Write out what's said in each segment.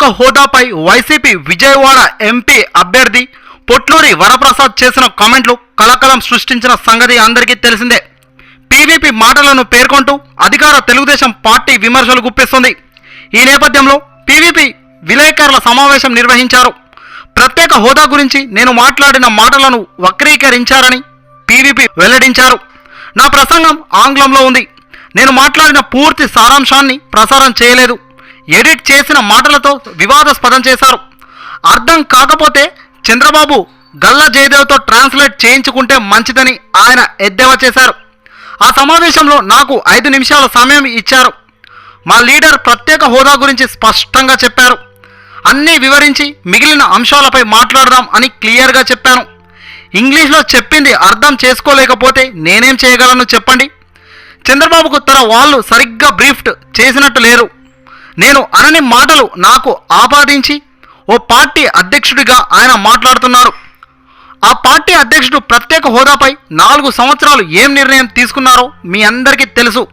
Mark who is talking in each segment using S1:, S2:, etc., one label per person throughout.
S1: ప్రత్యేక హోదాపై వైసీపీ విజయవాడ ఎంపీ అభ్యర్థి పొట్లూరి వరప్రసాద్ చేసిన కామెంట్లు కలకలం సృష్టించిన సంగతి అందరికీ తెలిసిందే. పీవీపీ మాటలను పేర్కొంటూ అధికార తెలుగుదేశం పార్టీ విమర్శలు గుప్పిస్తుంది. ఈ నేపథ్యంలో పీవీపీ విలేకరుల సమావేశం నిర్వహించారు. ప్రత్యేక హోదా గురించి నేను మాట్లాడిన మాటలను వక్రీకరించారని పీవీపీ వెల్లడించారు. నా ప్రసంగం ఆంగ్లంలో ఉంది. నేను మాట్లాడిన పూర్తి సారాంశాన్ని ప్రసారం చేయలేదు. ఎడిట్ చేసిన మాటలతో వివాదాస్పదం చేశారు. అర్థం కాకపోతే చంద్రబాబు గల్లా జయదేవ్తో ట్రాన్స్లేట్ చేయించుకుంటే మంచిదని ఆయన ఎద్దేవా చేశారు. ఆ సమావేశంలో నాకు ఐదు నిమిషాల సమయం ఇచ్చారు. మా లీడర్ ప్రత్యేక హోదా గురించి స్పష్టంగా చెప్పారు. అన్నీ వివరించి మిగిలిన అంశాలపై మాట్లాడదాం అని క్లియర్గా చెప్పాను. ఇంగ్లీష్లో చెప్పింది అర్థం చేసుకోలేకపోతే నేనేం చేయగలను చెప్పండి. చంద్రబాబుకు తన వాళ్ళు సరిగ్గా బ్రీఫ్డ్ చేసినట్టు లేరు. నేను అనని మాటలు నాకు ఆపాదించి ఓ పార్టీ అధ్యక్షుడిగా ఆయన మాట్లాడుతున్నారు. ఆ పార్టీ అధ్యక్షుడు ప్రత్యేక హోదాపై నాలుగు సంవత్సరాలు ఏం నిర్ణయం తీసుకున్నారో మీ అందరికీ తెలుసు.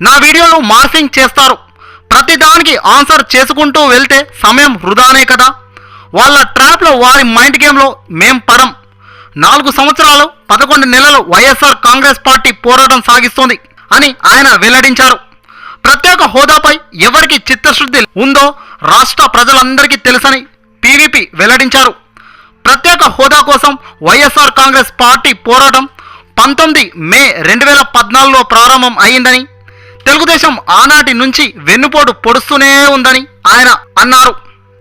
S1: నా వీడియోలు మార్ఫింగ్ చేస్తారు. ప్రతిదానికి ఆన్సర్ చేసుకుంటూ వెళ్తే సమయం వృధానే కదా. వాళ్ళ ట్రాప్లో వారి మైండ్ గేమ్లో మేం పడం. నాలుగు సంవత్సరాలు పదకొండు నెలలు వైఎస్ఆర్ కాంగ్రెస్ పార్టీ పోరాటం సాగిస్తోంది అని ఆయన వెల్లడించారు. ప్రత్యేక హోదాపై ఎవరికి చిత్తశుద్ధి ఉందో రాష్ట్ర ప్రజలందరికీ తెలుసని టీడీపీ వెల్లడించారు. ప్రత్యేక హోదా కోసం వైఎస్ఆర్ కాంగ్రెస్ పార్టీ పోరాటం పంతొమ్మిది మే రెండు వేల పద్నాలుగులో ప్రారంభం అయిందని తెలుగుదేశం ఆనాటి నుంచి వెన్నుపోటు పొడుస్తూనే ఉందని ఆయన అన్నారు.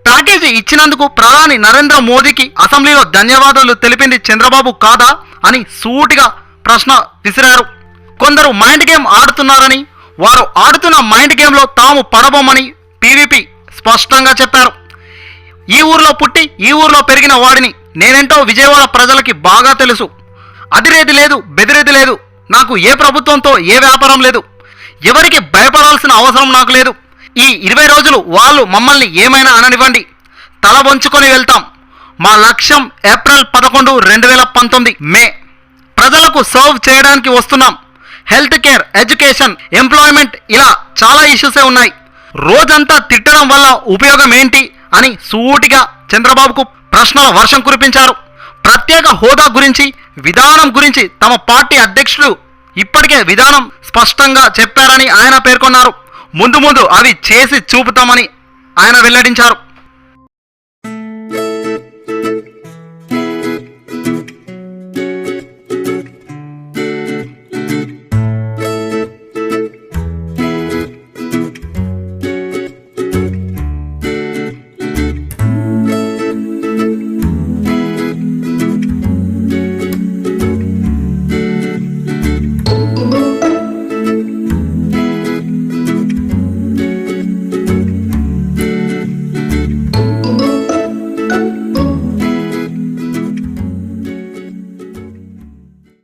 S1: ప్యాకేజీ ఇచ్చినందుకు ప్రధాని నరేంద్ర మోదీకి అసెంబ్లీలో ధన్యవాదాలు తెలిపింది చంద్రబాబు కాదా అని సూటిగా ప్రశ్న విసిరారు. కొందరు మైండ్ గేమ్ ఆడుతున్నారని వారు ఆడుతున్న మైండ్ గేమ్లో తాము పడబోమని పీవీపీ స్పష్టంగా చెప్పారు. ఈ ఊర్లో పుట్టి ఈ ఊర్లో పెరిగిన వాడిని నేనేంటో విజయవాడ ప్రజలకి బాగా తెలుసు. అదిరేది లేదు బెదిరేది లేదు. నాకు ఏ ప్రభుత్వంతో ఏ వ్యాపారం లేదు. ఎవరికి భయపడాల్సిన అవసరం నాకు లేదు. ఈ ఇరవై రోజులు వాళ్ళు మమ్మల్ని ఏమైనా అననివ్వండి. తల వంచుకొని వెళ్తాం. మా లక్ష్యం ఏప్రిల్ పదకొండు రెండు వేల పంతొమ్మిది మే. ప్రజలకు సర్వ్ చేయడానికి వస్తున్నాం. హెల్త్ కేర్ ఎడ్యుకేషన్ ఎంప్లాయ్మెంట్ ఇలా చాలా ఇష్యూసే ఉన్నాయి. రోజంతా తిట్టడం వల్ల ఉపయోగం ఏంటి అని సూటిగా చంద్రబాబుకు ప్రశ్నల వర్షం కురిపించారు. ప్రత్యేక హోదా గురించి విధానం గురించి తమ పార్టీ అధ్యక్షుడు ఇప్పటికే విధానం స్పష్టంగా చెప్పారని ఆయన పేర్కొన్నారు. ముందు ముందు అవి చేసి చూపుతామని ఆయన వెల్లడించారు.